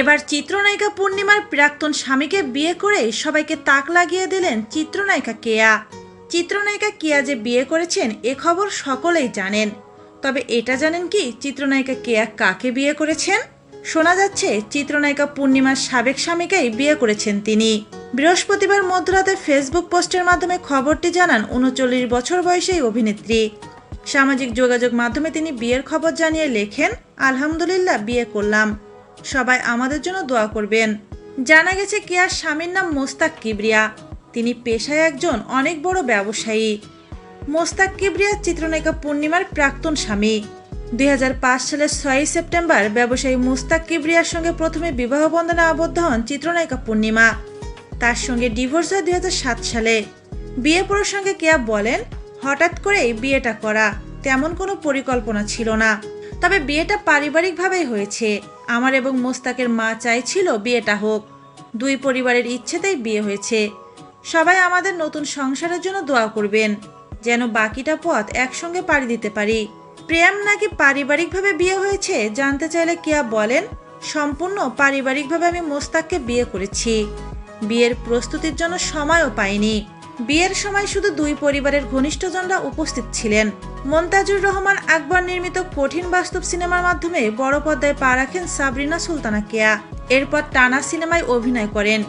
এবার চিত্রনায়িকা পূর্ণিমার প্রাক্তন স্বামীকে বিয়ে করে সবাইকে তাক লাগিয়ে দিলেন চিত্রনায়িকা কেয়া। চিত্রনায়িকা কেয়া যে বিয়ে করেছেন, এ খবর সকলেই জানেন। তবে এটা জানেন কি, চিত্রনায়িকা কেয়া কাকে বিয়ে করেছেন? শোনা যাচ্ছে, চিত্রনায়িকা পূর্ণিমার সাবেক স্বামীকেই বিয়ে করেছেন তিনি। বৃহস্পতিবার মধ্যরাতে ফেসবুক পোস্টের মাধ্যমে খবরটি জানান উনচল্লিশ বছর বয়সী অভিনেত্রী। সামাজিক যোগাযোগ মাধ্যমে তিনি বিয়ের খবর জানিয়ে লেখেন, আলহামদুলিল্লাহ, বিয়ে করলাম। সবাই আমাদের জন্য দোয়া করবেন। জানা গেছে কেয়ার স্বামীর নাম মোস্তাক কিবরিয়া। তিনি পেশায় একজন অনেক বড় ব্যবসায়ী। মোস্তাক কিবরিয়া চিত্রনায়িকা পূর্ণিমার প্রাক্তন স্বামী। দুই সালের ছয়ই সেপ্টেম্বর ব্যবসায়ী মোস্তাক কিবরিয়ার সঙ্গে প্রথমে বিবাহ বন্ধনে আবদ্ধ হন চিত্রনায়িকা পূর্ণিমা। তার সঙ্গে ডিভোর্স হয় দুই হাজার সাত সালে। বিয়ে প্রসঙ্গে কেয়া বলেন, হঠাৎ করেই বিয়েটা করা। তেমন কোনো পরিকল্পনা ছিল না। তবে বিয়েটা পারিবারিকভাবেই হয়েছে। আমার এবং মোস্তাকের মা চাইছিল বিয়েটা হোক। দুই পরিবারের ইচ্ছেতেই বিয়ে হয়েছে। সবাই আমাদের নতুন সংসারের জন্য দোয়া করবেন, যেন বাকিটা পথ একসঙ্গে পাড়ি দিতে পারি। প্রেম নাকি পারিবারিকভাবে বিয়ে হয়েছে জানতে চাইলে কিয়া বলেন? সম্পূর্ণ পারিবারিকভাবে আমি মোস্তাককে বিয়ে করেছি। বিয়ের প্রস্তুতির জন্য সময়ও পাইনি। বিয়ের সময় শুধু দুই পরিবারের ঘনিষ্ঠজনরা উপস্থিত ছিলেন। মন্তাজুর রহমান আকবর নির্মিত কঠিন বাস্তব সিনেমার মাধ্যমে বড় পর্দায় পা রাখেন সাবরিনা সুলতানা কেয়া। এরপর টানা সিনেমায় অভিনয় করেন।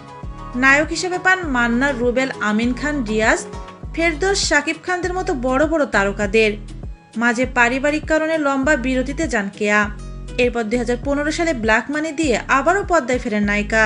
নায়ক হিসেবে পান মান্না, রুবেল, আমিন খান, রিয়াজ, ফেরদৌস, শাকিব খানদের মতো বড় বড় তারকাদের। মাঝে পারিবারিক কারণে লম্বা বিরতিতে যান কেয়া। এরপর দুই হাজার পনেরো সালে ব্ল্যাক মানি দিয়ে আবারও পর্দায় ফেরেন নায়িকা।